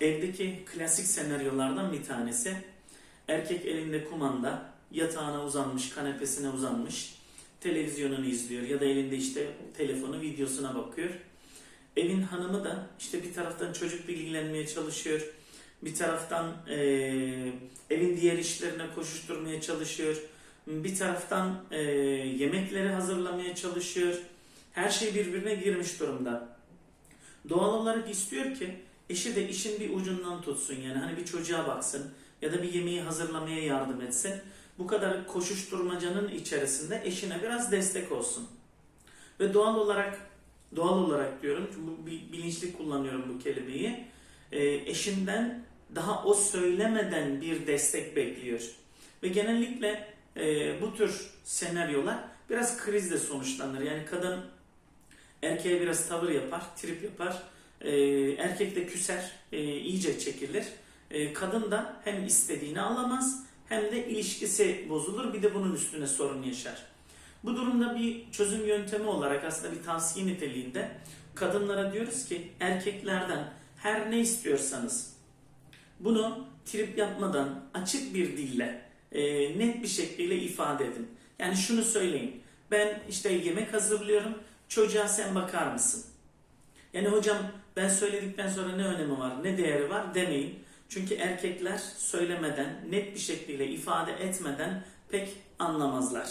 Evdeki klasik senaryolardan bir tanesi. Erkek elinde kumanda, yatağına uzanmış, kanepesine uzanmış, televizyonunu izliyor ya da elinde işte telefonu, videosuna bakıyor. Evin hanımı da işte bir taraftan çocuk bilgilenmeye çalışıyor, bir taraftan eee, evin diğer işlerine koşuşturmaya çalışıyor, bir taraftan eee, yemekleri hazırlamaya çalışıyor. Her şey birbirine girmiş durumda. Doğal olarak istiyor ki eşi de işin bir ucundan tutsun yani hani bir çocuğa baksın ya da bir yemeği hazırlamaya yardım etsin. Bu kadar koşuşturmacanın içerisinde eşine biraz destek olsun. Ve doğal olarak doğal olarak diyorum çünkü bilinçli kullanıyorum bu kelimeyi. e, eşinden daha o söylemeden bir destek bekliyor. Ve genellikle e, bu tür senaryolar biraz krizle sonuçlanır. Yani kadın erkeğe biraz tavır yapar, trip yapar. E, erkek de küser, e, iyice çekilir. E, kadın da hem istediğini alamaz hem de ilişkisi bozulur. Bir de bunun üstüne sorun yaşar. Bu durumda bir çözüm yöntemi olarak aslında bir tavsiye niteliğinde kadınlara diyoruz ki erkeklerden her ne istiyorsanız bunu trip yapmadan açık bir dille e, net bir şekilde ifade edin. Yani şunu söyleyin. Ben işte yemek hazırlıyorum. Çocuğa sen bakar mısın? Yani hocam ben söyledikten sonra ne önemi var, ne değeri var demeyin. Çünkü erkekler söylemeden, net bir şekilde ifade etmeden pek anlamazlar.